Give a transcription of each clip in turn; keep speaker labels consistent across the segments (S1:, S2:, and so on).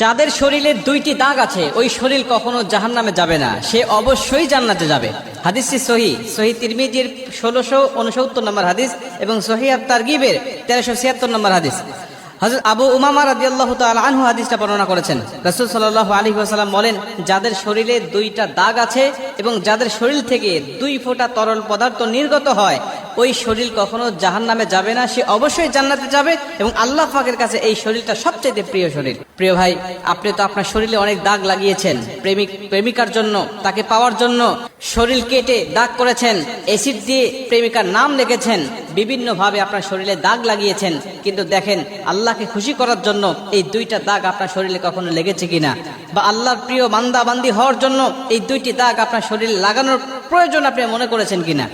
S1: যাদের শরীরে দুইটি দাগ আছে, ওই শরীর কখনো জাহান নামে যাবে না। সে অবশ্যই জান্নাতে যাবে। হাদিসটি সহি। সহি তিরমিজির ষোলোশো উনসত্তর নম্বর হাদিস এবং সহি আত্মার গিবের তেরোশো ছিয়াত্তর নম্বর হাদিস। হযরত আবু উমামা রাদিয়াল্লাহু তাআলা আনহু হাদিসটা বর্ণনা করেছেন। রাসূল সাল্লাল্লাহু আলী ওয়াসাল্লাম বলেন, যাদের শরীরে দুইটা দাগ আছে এবং যাদের শরীর থেকে দুই ফোঁটা তরল পদার্থ নির্গত হয় ওই শরীর কখনো জাহান্নামে যাবে না, সে অবশ্যই জান্নাতে যাবে এবং আল্লাহ পাকের কাছে এই শরীরটা সবচেয়ে প্রিয় শরীর। প্রিয় ভাই, আপনি তো আপনার শরীরে অনেক দাগ লাগিয়েছেন। প্রেমিক, প্রেমিকার জন্য, তাকে পাওয়ার জন্য শরীর কেটে দাগ করেছেন এসিড দিয়ে প্রেমিকার নাম লিখেছেন বিভিন্ন ভাবে আপনার শরীরে দাগ লাগিয়েছেন। কিন্তু দেখেন, আল্লাহকে খুশি করার জন্য এই দুইটা দাগ আপনার শরীরে কখনো লেগেছে কিনা? বা আল্লাহর প্রিয় বান্দা বান্দি হওয়ার জন্য এই দুইটি দাগ আপনার শরীরে লাগানোর প্রয়োজন আপনি মনে করেছেন কিনা?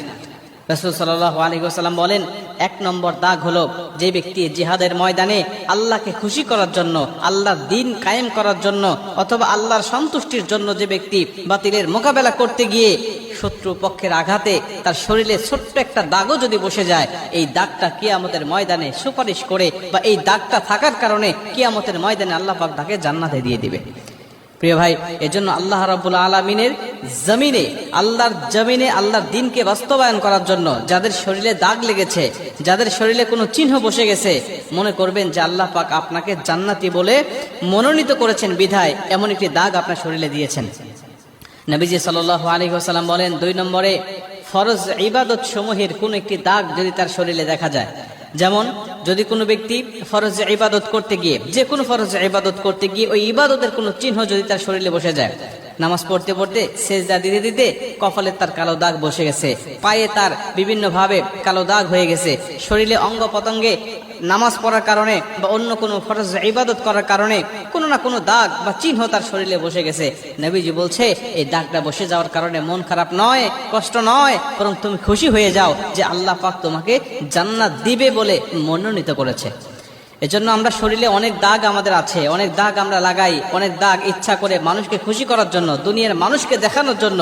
S1: রসুল সাল্লাহ আলী বলেন, এক নম্বর দাগ হলো যে ব্যক্তি জিহাদের ময়দানে আল্লাহকে খুশি করার জন্য, আল্লাহর দিন কায়েম করার জন্য অথবা আল্লাহর সন্তুষ্টির জন্য যে ব্যক্তি বাতিলের মোকাবেলা করতে গিয়ে শত্রু পক্ষের আঘাতে তার শরীরে ছোট্ট একটা দাগও যদি বসে যায়, এই দাগটা কিয়ামতের ময়দানে সুপারিশ করে বা এই দাগটা থাকার কারণে কিয়ামতের ময়দানে আল্লাহ পাক তাকে জান্নাতে দিয়ে দিবে। প্রিয় ভাই, এজন্য আল্লাহ রাব্বুল আলমিনের জমিনে, আল্লাহর জমিনে, আল্লাহর দিনকে বাস্তবায়ন করার জন্য যাদের শরীরে দাগ লেগেছে, যাদের শরীরে কোনো চিহ্ন বসে গেছে, মনে করবেন যে আল্লাহ পাক আপনাকে জান্নাতি বলে মনোনীত করেছেন বিধায় এমন একটি দাগ আপনার শরীরে দিয়েছেন। নবীজি সাল্লাহ আলী সাল্লাম বলেন, দুই নম্বরে, ফরজ ইবাদত সমূহের কোন একটি দাগ যদি তার শরীরে দেখা যায়, যেমন যদি কোনো ব্যক্তি ফরজ ইবাদত করতে গিয়ে, যে কোনো ফরজ ইবাদত করতে গিয়ে ওই ইবাদতের কোনো চিহ্ন যদি তার শরীরে বসে যায়, নামাজ পড়তে পড়তে, সেজদা দিতে দিতে কপালে তার কালো দাগ বসে গেছে, পায়ে তার বিভিন্ন ভাবে কালো দাগ হয়ে গেছে, শরীরে অঙ্গ পতঙ্গে নামাজ পড়ার কারণে বা অন্য কোনো ফরজ ইবাদত করার কারণে কোনো না কোনো দাগ বা চিহ্ন তার শরীরে বসে গেছে। নবীজি বলছে, এই দাগটা বসে যাওয়ার কারণে মন খারাপ নয়, কষ্ট নয়, বরং তুমি খুশি হয়ে যাও যে আল্লাহ পাক তোমাকে জান্নাত দিবে বলে মনোনীত করেছে। এজন্য আমরা শরীরে অনেক দাগ আমাদের আছে, অনেক দাগ আমরা লাগাই, অনেক দাগ ইচ্ছা করে মানুষকে খুশি করার জন্য, দুনিয়ার মানুষকে দেখানোর জন্য।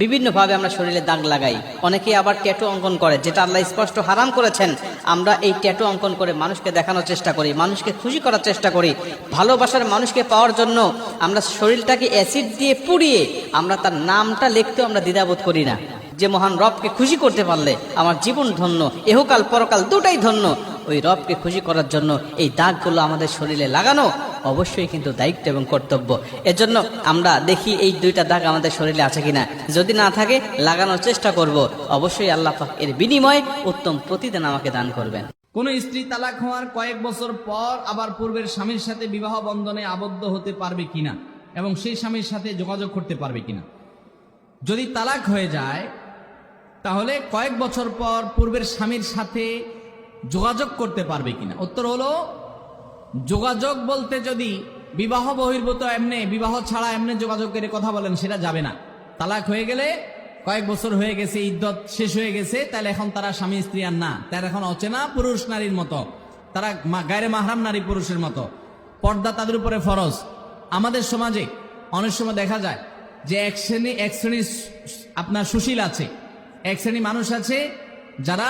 S1: বিভিন্নভাবে আমরা শরীরে দাগ লাগাই। অনেকে আবার ট্যাটু অঙ্কন করে, যেটা আল্লাহ স্পষ্ট হারাম করেছেন। আমরা এই ট্যাটু অঙ্কন করে মানুষকে দেখানোর চেষ্টা করি, মানুষকে খুশি করার চেষ্টা করি। ভালোবাসার মানুষকে পাওয়ার জন্য আমরা শরীরটাকে অ্যাসিড দিয়ে পুড়িয়ে আমরা তার নামটা লিখতেও আমরা দ্বিধাবোধ করি না। যে মহান রবকে খুশি করতে পারলে আমার জীবন ধন্য, এহকাল পরকাল দুটাই ধন্য। ওই রবকে খুশি করার জন্য এই দাগগুলো আমাদের শরীরে লাগানো অবশ্যই কিন্তু দায়িত্ব এবং কর্তব্য। এজন্য আমরা দেখি এই দুইটা দাগ আমাদের শরীরে আছে কিনা। যদি না থাকে, লাগানোর চেষ্টা করব। অবশ্যই আল্লাহ এর বিনিময়ে উত্তম প্রতিদান আমাকে দান করবেন।
S2: কোন স্ত্রী তালাক হওয়ার কয়েক বছর পর আবার পূর্বের স্বামীর সাথে বিবাহ বন্ধনে আবদ্ধ হতে পারবে কিনা এবং সেই স্বামীর সাথে যোগাযোগ করতে পারবে কিনা। যদি তালাক হয়ে যায়, তাহলে কয়েক বছর পর পূর্বের স্বামীর সাথে যোগাযোগ করতে পারবে কিনা। উত্তর হলো যোগাযোগ বলতে যদি বিবাহ বহির্ভূত এমনি, বিবাহ ছাড়া এমনি যোগাযোগ করে কথা বলেন, সেটা যাবে না। তালাক হয়ে গেলে কয়েক বছর হয়ে গেছে, ইদ্যত শেষ হয়ে গেছে, তাহলে এখন তারা স্বামী, স্ত্রী আর না। তারা এখন অচেনা পুরুষ নারীর মতো। তারা গায়ের মাহরাম নারী পুরুষের মতো। পর্দা তাদের উপরে ফরজ। আমাদের সমাজে অনেক সময় দেখা যায় যে এক শ্রেণি এক শ্রেণির আপনার সুশীল আছে। এক শ্রেণি মানুষ আছে যারা